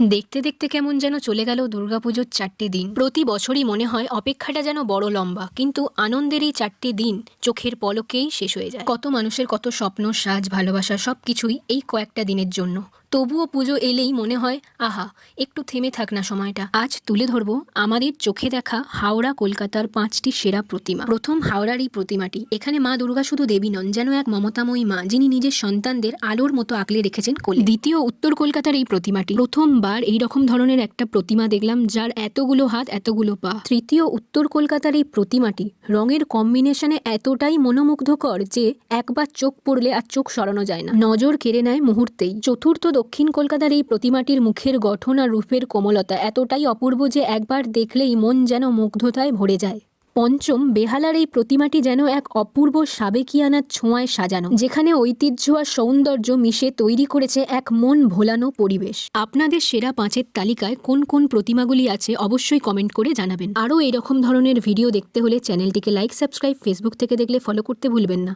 দেখতে দেখতে কেমন যেন চলে গেল দুর্গাপুজোর চারটি দিন। প্রতি বছরই মনে হয় অপেক্ষাটা যেন বড় লম্বা, কিন্তু আনন্দের এই চারটে দিন চোখের পলকেই শেষ হয়ে যায়। কত মানুষের কত স্বপ্ন, সাজ, ভালোবাসা সবকিছুই এই কয়েকটা দিনের জন্য। তবুও পুজো এলেই মনে হয়, আহা, একটু থেমে থাক না সময়টা। আজ তুলে ধরবো আমাদের চোখে দেখা হাওড়া কলকাতার পাঁচটি সেরা প্রতিমা। প্রথম হাওড়ার এই প্রতিমাটি। এখানে মা দুর্গা শুধু দেবী নন, যেন এক মমতাময়ী মা, যিনি নিজের সন্তানদের আলোর মতো আঁকলে রেখেছেন কোলে। দ্বিতীয় উত্তর কলকাতার এই প্রতিমাটি। প্রথমবার এই রকম ধরনের একটা প্রতিমা দেখলাম, যার এতগুলো হাত, এতগুলো পা। তৃতীয় উত্তর কলকাতার এই প্রতিমাটি রঙের কম্বিনেশনে এতটাই মনোমুগ্ধকর যে একবার চোখ পড়লে আর চোখ সরানো যায় না। নজর কেড়ে নেয় মুহূর্তেই। চতুর্থ দক্ষিণ কলকাতার এই প্রতিমাটির মুখের গঠন আর রূপের কোমলতা এতটাই অপূর্ব যে একবার দেখলেই মন যেন মুগ্ধতায় ভরে যায়। পঞ্চম, বেহালার এই প্রতিমাটি যেন এক অপূর্ব সাবেকিয়ানার ছোঁয়ায় সাজানো, যেখানে ঐতিহ্য আর সৌন্দর্য মিশে তৈরি করেছে এক মন ভোলানো পরিবেশ। আপনাদের সেরা পাঁচের তালিকায় কোন কোন প্রতিমাগুলি আছে অবশ্যই কমেন্ট করে জানাবেন। আরও এরকম ধরনের ভিডিও দেখতে হলে চ্যানেলটিকে লাইক, সাবস্ক্রাইব, ফেসবুক থেকে দেখলে ফলো করতে ভুলবেন না।